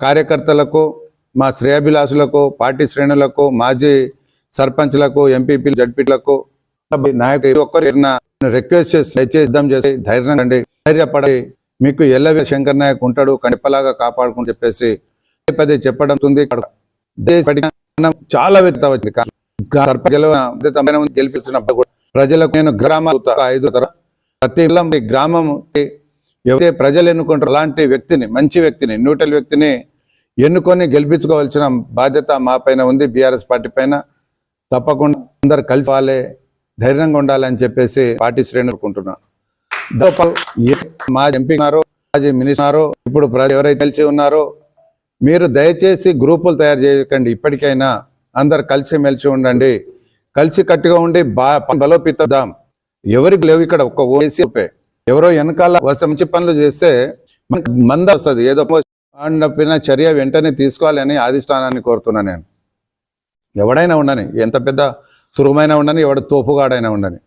కార్యకర్తలకు మా శ్రేయాభిలాషులకు పార్టీ శ్రేణులకు మాజీ సర్పంచ్లకు ఎంపీపీ జడ్పీలకు నాయకులు ఒక్కరు రిక్వెస్ట్ చేసి దయచేసి సిద్ధం చేసి ధైర్యం అండి ధైర్యపడి మీకు ఎల్లవే శంకర్ నాయక్ ఉంటాడు కనిపలాగా కాపాడుకుని చెప్పేసి పదే చెప్పడం ఉంది మనం చాలా వ్యక్త వచ్చింది. గెలిపించిన ప్రజలకు నేను గ్రామ ఐదు తర ప్రతి ఈ గ్రామం ఎవరైతే ప్రజలు ఎన్నుకుంటారో అలాంటి వ్యక్తిని మంచి వ్యక్తిని న్యూట్రల్ వ్యక్తిని ఎన్నుకొని గెలిపించుకోవాల్సిన బాధ్యత మా పైన ఉంది బీఆర్ఎస్ పార్టీ పైన. తప్పకుండా అందరు కలిసి వాళ్ళే ధైర్యంగా ఉండాలని చెప్పేసి పార్టీ శ్రేణులు అనుకుంటున్నాను దాంతో మా ఎంపీ ఉన్నారో మాజీ మినిస్టర్ ఉన్నారో ఇప్పుడు ప్రజలు ఎవరైతే కలిసి ఉన్నారో మీరు దయచేసి గ్రూపులు తయారు చేయకండి ఇప్పటికైనా అందరు కలిసి మెలిసి ఉండండి. కలిసి కట్టుగా ఉండి బా బలోపిద్దాం ఎవరికి లేవు ఇక్కడ ఒక్క ఓసీ ఎవరో వెనకాల వస్తే మంచి పనులు చేస్తే మంద వస్తుంది. ఏదో అన్నపిన చర్య వెంటనే తీసుకోవాలని ఆదిష్టానాన్ని కోరుతున్నా నేను. ఎవడైనా ఉండని ఎంత పెద్ద సురుమైన ఉండని ఎవడ తోపుగాడైనా ఉండని.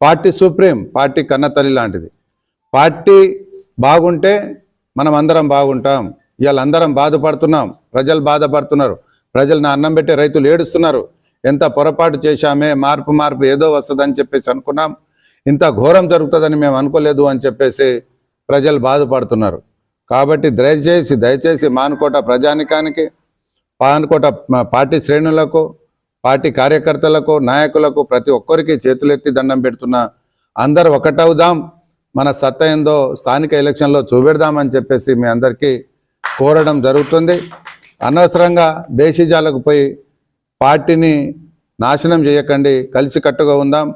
పార్టీ సుప్రీం పార్టీ కన్న తల్లి లాంటిది. పార్టీ బాగుంటే మనం అందరం బాగుంటాం. ఇవాళ అందరం బాధపడుతున్నాం. ప్రజలు బాధపడుతున్నారు. ప్రజలు నా అన్నం పెట్టే రైతులు ఏడుస్తున్నారు. ఎంత పొరపాటు చేశామే మార్పు మార్పు ఏదో వస్తుందని చెప్పేసి అనుకున్నాం. ఇంత ఘోరం జరుగుతుందని మేము అనుకోలేదు అని చెప్పేసి ప్రజలు బాధపడుతున్నారు. కాబట్టి దయచేసి దయచేసి మానుకోట ప్రజానికానికి పానుకోట పార్టీ శ్రేణులకు పార్టీ కార్యకర్తలకు నాయకులకు ప్రతి ఒక్కరికి చేతులెత్తి దండం పెడుతున్నా అందరు ఒకటవుదాం మన సత్తా ఏందో స్థానిక ఎలక్షన్లో చూపెడదామని చెప్పేసి మీ అందరికీ కోరడం జరుగుతుంది. అనవసరంగా దేశీజాలకు పోయి పార్టీని నాశనం చేయకండి కలిసి కట్టుగా ఉందాం.